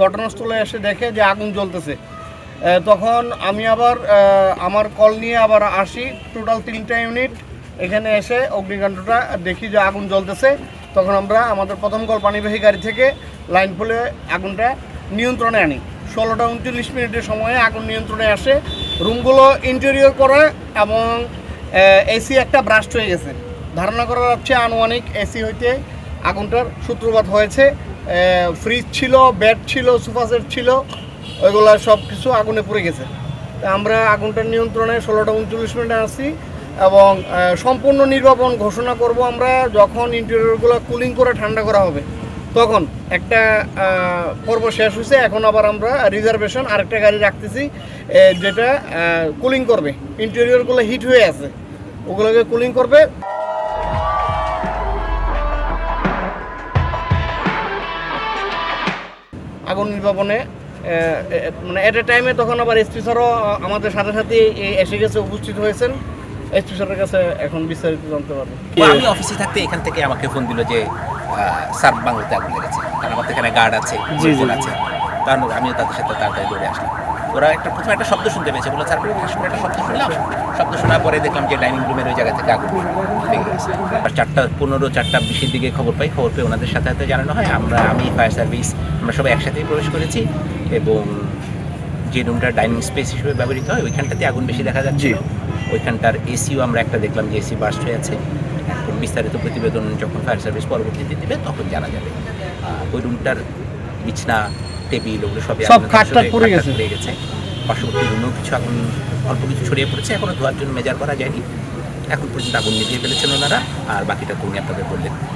ঘটনাস্থলে এসে দেখে যে আগুন জ্বলতেছে। তখন আমি আবার আমার কল নিয়ে আবার আসি টোটাল তিনটা ইউনিট। এখানে এসে অগ্নিকাণ্ডটা দেখি যে আগুন জ্বলতেছে। তখন আমরা আমাদের প্রথম কল পানিবাহী গাড়ি থেকে লাইন ফুলে আগুনটা নিয়ন্ত্রণে আনি। ষোলোটা উনচল্লিশ মিনিটের সময়ে আগুন নিয়ন্ত্রণে আসে। রুমগুলো ইন্টেরিয়র করা এবং এসি একটা ব্রাস্ট হয়ে গেছে। ধারণা করা যাচ্ছে আনুমানিক এসি হইতে আগুনটার সূত্রপাত হয়েছে। ফ্রিজ ছিল বেড ছিল সোফা সেট ছিল, ওইগুলো সব কিছু আগুনে পড়ে গেছে। আমরা আগুনটার নিয়ন্ত্রণে ষোলোটা উনচল্লিশ মিনিটে আসছি এবং সম্পূর্ণ নির্বাপন ঘোষণা করব আমরা যখন ইন্টেরিয়রগুলো কুলিং করে ঠান্ডা করা হবে। তখন একটা পর্ব শেষ হয়েছে, এখন আবার আমরা রিজার্ভেশন আরেকটা গাড়ি রাখতেছি যেটা কুলিং করবে। ইন্টেরিয়রগুলো হিট হয়ে আছে। ওগুলোকে কুলিং করবে। আগুন নির্বাপনে মানে এট এ টাইমে তখন আবার এসপি স্যারও আমাদের সাথে সাথে এসে গেছে উপস্থিত হয়েছেন। এসপি স্যারের কাছে এখন বিস্তারিত জানতে পারব। আমি অফিসে থাকতে এখান থেকে আমাকে ফোন দিল যে স্যার বাংলাতে আগুন লেগেছে। কারণ আমাদের এখানে গার্ড আছে। আছে। কারণ আমিও তাদের সাথে তাড়াতাড়ি দৌড়ে আসলাম। ওরা একটা প্রথমে একটা শব্দ শুনতে পেয়েছে। বলে স্যার করে একটা শব্দ শুনলাম। শব্দ শোনার পরে দেখলাম যে ডাইনিং রুমের ওই জায়গা থেকে আগুন লেগে গেছে। আর চারটা পনেরো চারটা বিশের দিকে খবর পাই। খবর পেয়ে ওনাদের সাথে সাথে জানানো হয় আমরা আমি ফায়ার সার্ভিস আমরা সবাই একসাথেই প্রবেশ করেছি এবং যে রুমটা ডাইনিং স্পেস হিসেবে ব্যবহৃত হয় ওইখানটাতে আগুন বেশি দেখা যাচ্ছে ওইখানটার এসিও আমরা একটা দেখলাম যে এসি বার্স্ট হয়ে আছে। এখন বিস্তারিত প্রতিবেদন যখন ফায়ার সার্ভিস পরবর্তীতে দেবে তখন জানা যাবে। ওই রুমটার বিছনা টেবিল ওগুলো সবই সব আগুনে পড়ে গেছে। পড়ে গেছে। পার্শ্ববর্তী অন্য কিছু এখন অল্প কিছু ছড়িয়ে পড়েছে এখনও ধোয়ার জন্য মেজার করা যায়নি। এখন পর্যন্ত আগুন নিভিয়ে ফেলেছেন ওনারা আর বাকিটা তুমি আপনাদের বললেন।